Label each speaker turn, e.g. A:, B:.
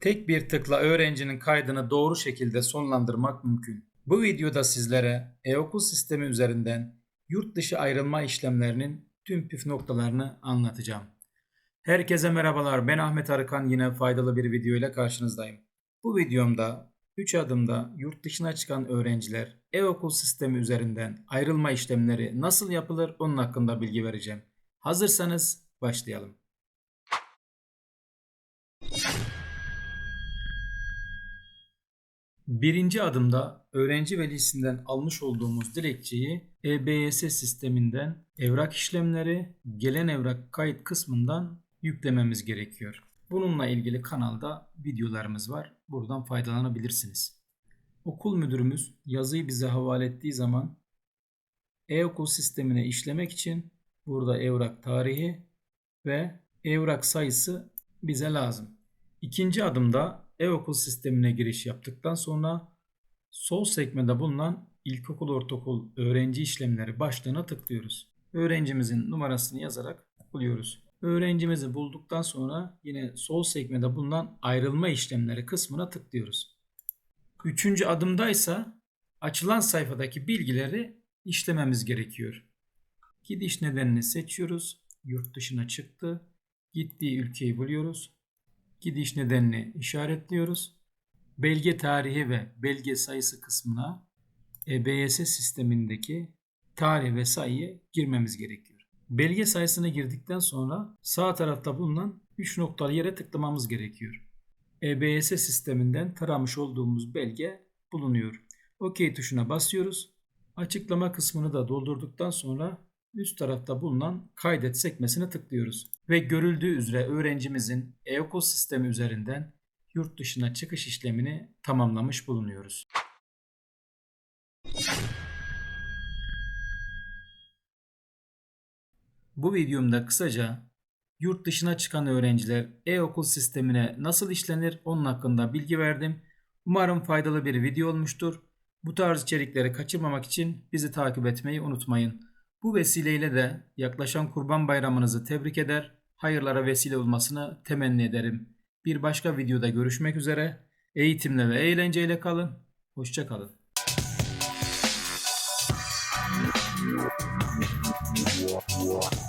A: Tek bir tıkla öğrencinin kaydını doğru şekilde sonlandırmak mümkün. Bu videoda sizlere e-okul sistemi üzerinden yurt dışı ayrılma işlemlerinin tüm püf noktalarını anlatacağım. Herkese merhabalar. Ben Ahmet Arıkan yine faydalı bir video ile karşınızdayım. Bu videomda 3 adımda yurt dışına çıkan öğrenciler e-okul sistemi üzerinden ayrılma işlemleri nasıl yapılır onun hakkında bilgi vereceğim. Hazırsanız başlayalım. Birinci adımda öğrenci velisinden almış olduğumuz dilekçeyi EBS sisteminden evrak işlemleri, gelen evrak kayıt kısmından yüklememiz gerekiyor. Bununla ilgili kanalda videolarımız var. Buradan faydalanabilirsiniz. Okul müdürümüz yazıyı bize havale ettiği zaman e-okul sistemine işlemek için burada evrak tarihi ve evrak sayısı bize lazım. İkinci adımda e-okul sistemine giriş yaptıktan sonra sol sekmede bulunan ilkokul ortaokul öğrenci işlemleri başlığına tıklıyoruz. Öğrencimizin numarasını yazarak buluyoruz. Öğrencimizi bulduktan sonra yine sol sekmede bulunan ayrılma işlemleri kısmına tıklıyoruz. Üçüncü adımda ise açılan sayfadaki bilgileri işlememiz gerekiyor. Gidiş nedenini seçiyoruz. Yurt dışına çıktı. Gittiği ülkeyi buluyoruz. Gidiş nedenini işaretliyoruz. Belge tarihi ve belge sayısı kısmına EBS sistemindeki tarih ve sayıyı girmemiz gerekiyor. Belge sayısını girdikten sonra sağ tarafta bulunan 3 noktalı yere tıklamamız gerekiyor. EBS sisteminden taramış olduğumuz belge bulunuyor. OK tuşuna basıyoruz. Açıklama kısmını da doldurduktan sonra üst tarafta bulunan kaydet sekmesine tıklıyoruz. Ve görüldüğü üzere öğrencimizin e-okul sistemi üzerinden yurt dışına çıkış işlemini tamamlamış bulunuyoruz. Bu videomda kısaca yurt dışına çıkan öğrenciler e-okul sistemine nasıl işlenir onun hakkında bilgi verdim. Umarım faydalı bir video olmuştur. Bu tarz içerikleri kaçırmamak için bizi takip etmeyi unutmayın. Bu vesileyle de yaklaşan Kurban Bayramınızı tebrik eder, hayırlara vesile olmasını temenni ederim. Bir başka videoda görüşmek üzere. Eğitimle ve eğlenceyle kalın. Hoşça kalın.
B: What?